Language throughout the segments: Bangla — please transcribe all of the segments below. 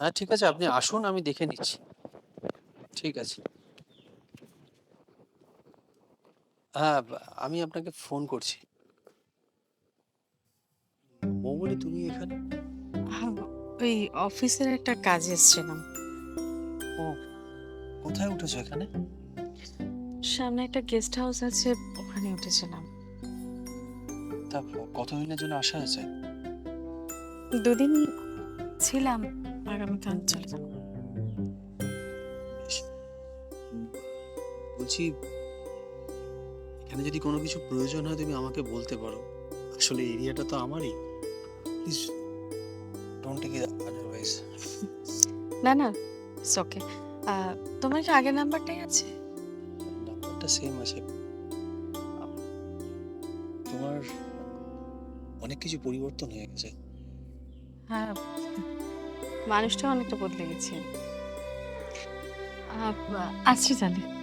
হ্যাঁ ঠিক আছে আপনি আসুন আমি দেখে নিচ্ছি। ঠিক আছে। হ্যাঁ আমি আপনাকে ফোন করছি। মৌবনি তুমি এখানে? হ্যাঁ, ওই অফিসের একটা কাজে এসেছিলাম। ও কোথায় উঠেছো এখানে? সামনে একটা গেস্ট হাউস আছে ওখানে উঠেছিলাম। তা কতদিনের জন্য আসা হয়েছে? দুদিন ছিলাম। আগামীকাল চলে যাব। বলছি এখানে যদি কোনো কিছু প্রয়োজন হয় তুমি আমাকে বলতে পারো। আসলে এরিয়াটা তো আমারই। Please don't take it otherwise না না ইটস ওকে তোমার কি আগের নাম্বারটাই আছে? নাম্বারটা সেম আছে। তোমার অনেক কিছু পরিবর্তন হয়ে গেছে। হ্যাঁ মানুষটা অনেকটা বদলে গেছে। আচ্ছা আছি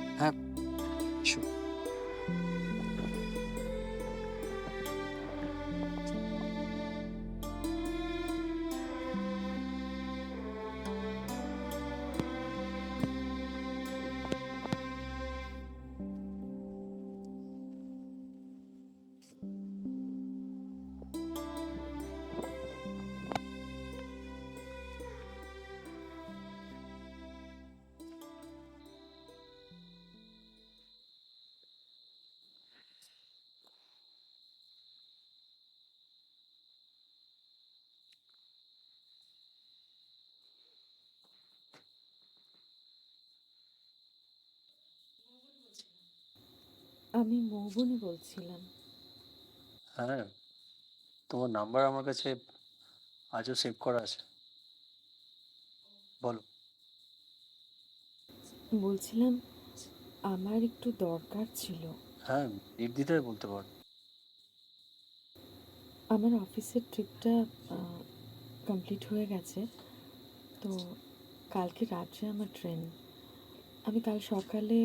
আমি মৌবনি বলছিলাম। হ্যাঁ তোমার নাম্বার আমার কাছে আজও সেভ করা আছে। বলো। বলছিলাম আমার একটু দরকার ছিল। হ্যাঁ নির্দ্বিধায় বলতে পারো। আমার অফিসের ট্রিপটা কমপ্লিট হয়ে গেছে। তো কালকে রাত্রে আমার ট্রেন আমি কাল সকালে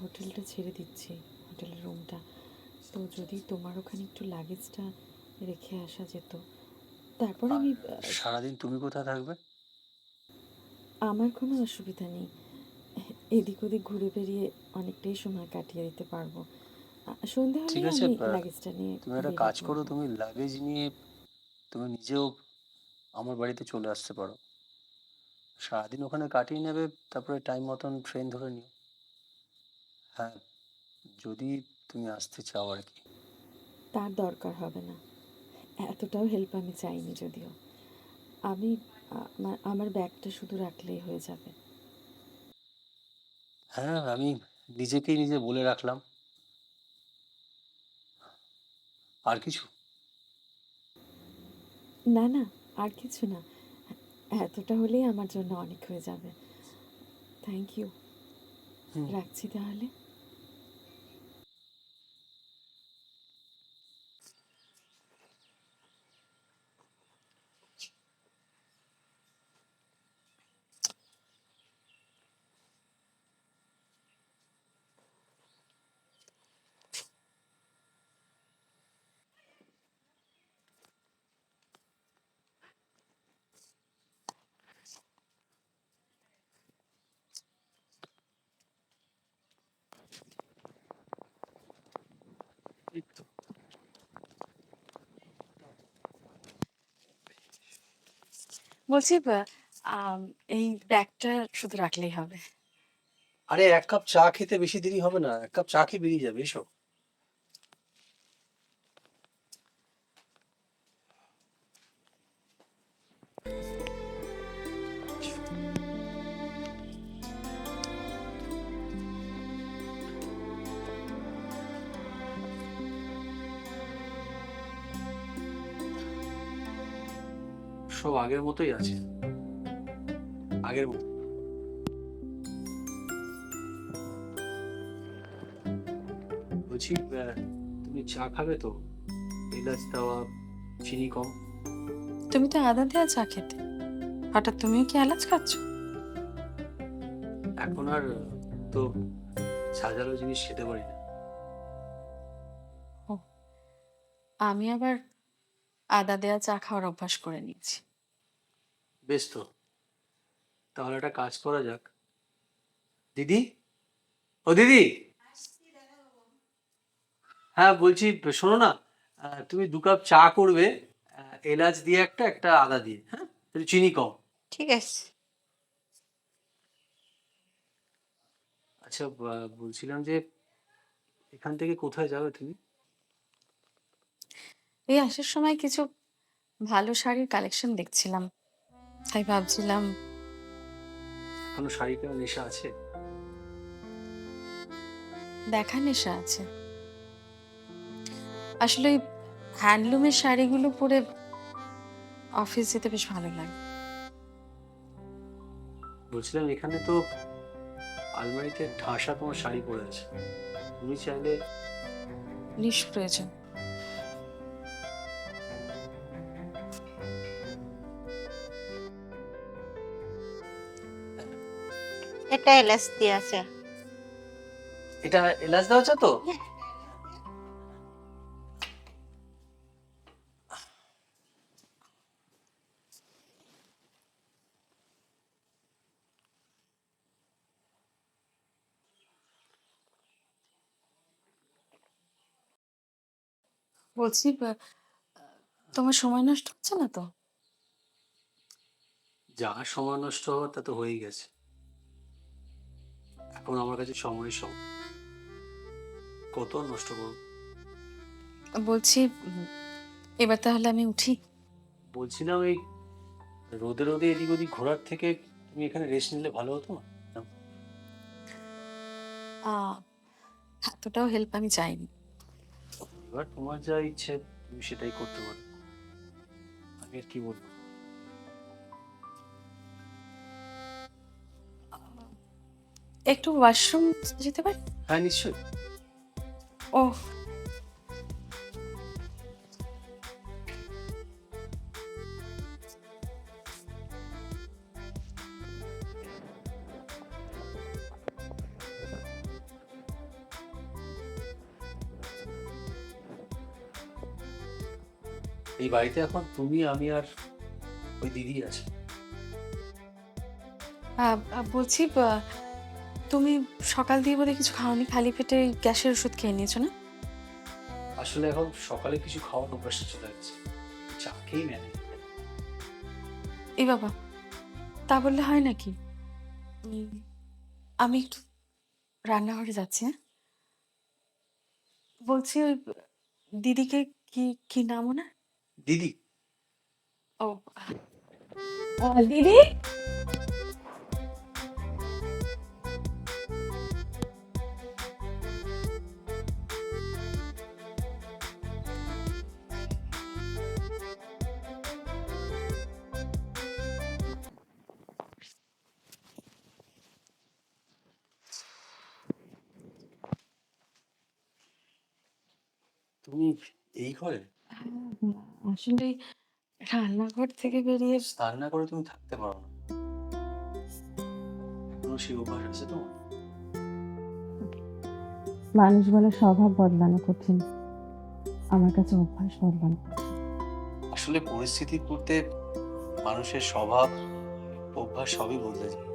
হোটেলটা ছেড়ে দিচ্ছি। হোটেলের রুমটা। তো যদি তোমার ওখানে একটু লাগেজটা রেখে আসা যেত। তারপর আমি সারাদিন তুমি কোথায় থাকবে? আমার কোনো অসুবিধা নেই। এদিক ওদিক ঘুরে বেরিয়ে অনেকটাই সময় কাটিয়ে দিতে পারব। আ, সন্ধে ঠিক হলে আমি লাগেজটা নিয়ে তুমি একটা কাজ করো তুমি লাগেজ নিয়ে তুমি নিজেও আমার বাড়িতে চলে আসতে পারো। সারাদিন ওখানে কাটিয়ে নেবে তারপরে টাইম মতন ট্রেন ধরে নিও। হ্যাঁ। যদি তুমি আসতে চাও আর কি। তার দরকার হবে না। এতটাও হেল্প আমি চাইনি যদিও। আমি আমার আমার ব্যাগটা শুধু রাখলেই হয়ে যাবে। হ্যাঁ আমি নিজেকেই নিজে বলে রাখলাম। আর কিছু? না না আর কিছু না। এতটা হলেই আমার জন্য অনেক হয়ে যাবে। থ্যাংক ইউ রাখছি তাহলে এই তো। বলছি এই ব্যাগটা শুধু রাখলেই হবে। আরে, এক কাপ চা খেতে বেশি দেরি হবে না। এক কাপ চা খেয়ে বেরিয়ে যাবে, এসো। সব আগের মতোই আছে। আগের মতো। বলছি তুমি চা খাবে তো? এলাচ দেওয়া চিনি কম। তুমি তো আদা দেওয়া চা খেতে। হঠাৎ তুমিও কি এলাচ খাচ্ছ? এখন আর তো সাজানো জিনিস খেতে পারি না। আমি আবার আদা দেওয়া চা খাওয়ার অভ্যাস করে নিয়েছি। বেশ তো তাহলে একটা কাজ করা যাক। দিদি? ও দিদি? হ্যাঁ বলছি শোনো না তুমি দু কাপ চা করবে এলাচ দিয়ে একটা একটা আদা দিয়ে হ্যাঁ? একটু চিনি কম। ঠিক আছে। আচ্ছা বলছিলাম যে এখান থেকে কোথায় যাবে তুমি? এই আসার সময় কিছু ভালো শাড়ির কালেকশন দেখছিলাম। তাই ভাবছিলাম এখনও শাড়ি কেনার নেশা আছে? দেখা নেশা আছে। আসলে ওই হ্যান্ডলুমের শাড়িগুলো পরে অফিস যেতে বেশ ভালো লাগে। বলছিলাম এখানে তো আলমারিতে ঠাসা তোমার শাড়ি পরে আছে। তুমি চাইলে নিষ্প্রয়োজন এটা এলাচ দিয়ে আছে। এটা এলাচ দেওয়া আছে তো? বলছি তোমার সময় নষ্ট হচ্ছে না তো? যা সময় নষ্ট হওয়ার তা তো হয়েই গেছে। এখন আমার কাছে সময় সময় কত আর নষ্ট করব? বলছি উম, এবার তাহলে আমি উঠি। বলছিলাম এই রোদে রোদে এদিক ওদিক ঘোরার থেকে তুমি এখানে রেস্ট নিলে ভালো হতো? না? আহ, এতটাও হেল্প আমি চাইনি। এবার তোমার যা ইচ্ছে তুমি সেটাই করতে পারো। আমি আর কি বলব? একটু ওয়াশরুম যেতে পারি? হ্যাঁ নিশ্চয়ই। ও এই বাড়িতে এখন তুমি আমি আর ওই দিদি আছে। বলছি তুমি সকাল দিয়ে বোধহয় কিছু খাওনি? খালি পেটে গ্যাসের ওষুধ খেয়ে নিয়েছো না? আসলে এখন সকালে কিছু খাওয়ার অভ্যাসটা চলে গেছে চা খেয়েই ম্যানেজ এই বাবা তা বললে হয় নাকি? উম, আমি একটু রান্নাঘরে যাচ্ছি হ্যাঁ? বলছি ওই দিদিকে কি কি নাম ওনার? দিদি। ও আহ, দিদি? তুমি এই ঘরে? আসলে রান্নাঘর থেকে বেরিয়ে রান্না করে তুমি থাকতে পারো না। কোনো সেই অভ্যাস আছে তোমার? মানুষ বলে স্বভাব বদলানো কঠিন। আমার কাছে অভ্যাস বদলানো আসলে পরিস্থিতি করতে মানুষের স্বভাব অভ্যাস সবই বদলে যায়।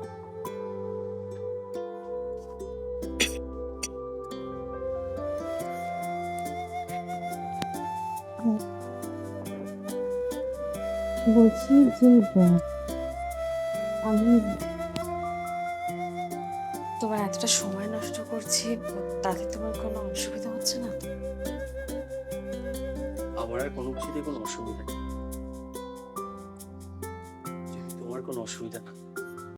বলছি যে আমি তোমার এতটা সময় নষ্ট করছি তাতে তোমার কোনো অসুবিধা হচ্ছে না? আমার আর কোনো কিছুতে কোনো অসুবিধা নেই। তোমার কোনো অসুবিধা না